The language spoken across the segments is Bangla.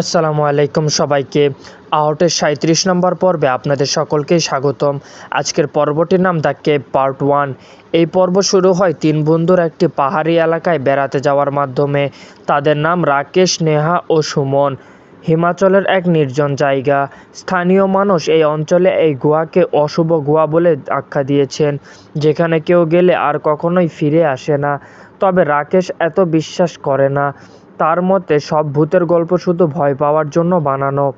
আসসালামু আলাইকুম সবাইকে। আহটের সাঁত্রিশ নম্বর পর্বে আপনাদের সকলকেই স্বাগতম। আজকের পর্বটির নাম দ্য কেপ পার্ট ওয়ান। এই পর্ব শুরু হয় তিন বন্ধুর একটি পাহাড়ি এলাকায় বেড়াতে যাওয়ার মাধ্যমে। তাদের নাম রাকেশ, নেহা ও সুমন। হিমাচলের এক নির্জন জায়গা। স্থানীয় মানুষ এই অঞ্চলে এই গুহাকে অশুভ গুহা বলে আখ্যা দিয়েছেন। যেখানে কেউ গেলে আর কখনোই ফিরে আসে না। তবে রাকেশ এত বিশ্বাস করে না। তার মতে সব ভূতের গল্প শুধু ভয় পাওয়ার জন্য বানানো।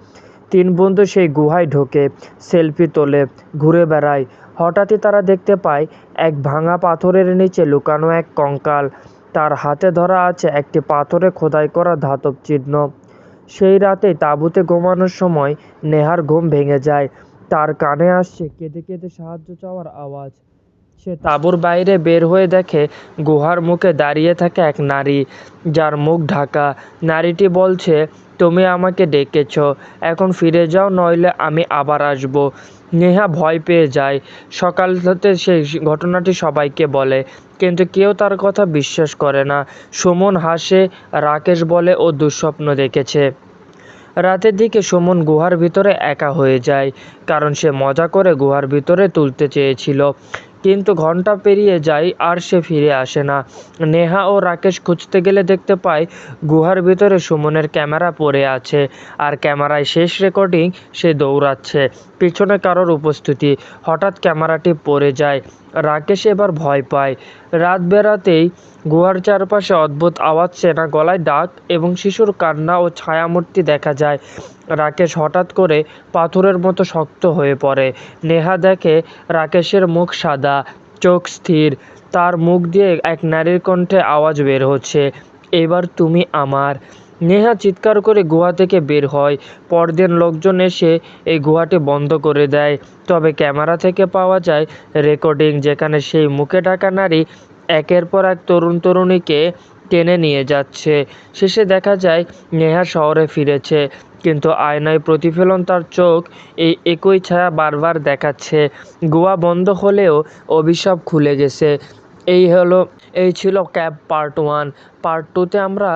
তিন বন্ধু সেই গুহায় ঢোকে, সেলফি তোলে, ঘুরে বেড়ায়। হঠাৎই তারা দেখতে পায়, এক ভাঙা পাথরের নিচে লুকানো এক কঙ্কাল। তার হাতে ধরা আছে একটি পাথরে খোদাই করা ধাতব চিহ্ন। সেই রাতেই তাঁবুতে ঘুমানোর সময় নেহার ঘুম ভেঙে যায়। তার কানে আসছে কেঁদে কেঁদে সাহায্য চাওয়ার আওয়াজ। সে তাঁবুর বাইরে বের হয়ে দেখে গুহার মুখে দাঁড়িয়ে থাকে এক নারী, যার মুখ ঢাকা। নারীটি বলছে, তুমি আমাকে ডেকেছ, এখন ফিরে যাও, নইলে আমি আবার আসব। নেহা ভয় পেয়ে যায়। সকাল হতে সেই ঘটনাটি সবাইকে বলে, কিন্তু কেউ তার কথা বিশ্বাস করে না। সুমন হাসে, রাকেশ বলে, ও দুঃস্বপ্ন দেখেছে। রাতের দিকে সুমন গুহার ভিতরে একা হয়ে যায়, কারণ সে মজা করে গুহার ভিতরে তুলতে চেয়েছিল। কিন্তু ঘণ্টা পেরিয়ে যায় আর সে ফিরে আসে না। নেহা ও রাকেশ খুঁজতে গেলে দেখতে পায় গুহার ভিতরে সুমনের ক্যামেরা পড়ে আছে আর ক্যামেরায় শেষ রেকর্ডিং সে দৌড়াচ্ছে, পিছনে কারোর উপস্থিতি। হঠাৎ ক্যামেরাটি পড়ে যায়। রাকেশ এবার ভয় পায়। রাত বেরাতেই গুহার চারপাশে অদ্ভুত আওয়াজ, চেনা গলায় ডাক এবং শিশুর কান্না ও ছায়ামূর্তি দেখা যায়। রাকেশ হঠাৎ করে পাথরের মতো শক্ত হয়ে পড়ে। নেহা দেখে রাকেশের মুখ সাদা, চোখ স্থির। তার মুখ দিয়ে এক নারীর কণ্ঠে আওয়াজ বের হচ্ছে, এবার তুমি আমার নেহা চিৎকার করে গুহা থেকে বের হয়। পরদিন লোকজন এসে এই গুহাটি বন্ধ করে দেয়। তবে ক্যামেরা থেকে পাওয়া যায়, রেকর্ডিং যেখানে সেই মুখে ঢাকা নারী একের পর এক তরুণ তরুণীকে টেনে নিয়ে যাচ্ছে। শেষে দেখা যায়, নেহা শহরে ফিরেছে, কিন্তু আয়নায় প্রতিফলন তার চোখ এই একই ছায়া বারবার দেখাচ্ছে। গোয়া বন্ধ হলেও অভিশাপ খুলে গেছে। এই হলো, এই ছিল ক্যাব পার্ট ওয়ান। পার্ট টুতে আমরা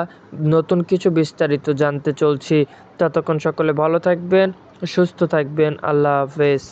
নতুন কিছু বিস্তারিত জানতে চলছি। ততক্ষণ সকলে ভালো থাকবেন, সুস্থ থাকবেন। আল্লাহ হাফেজ।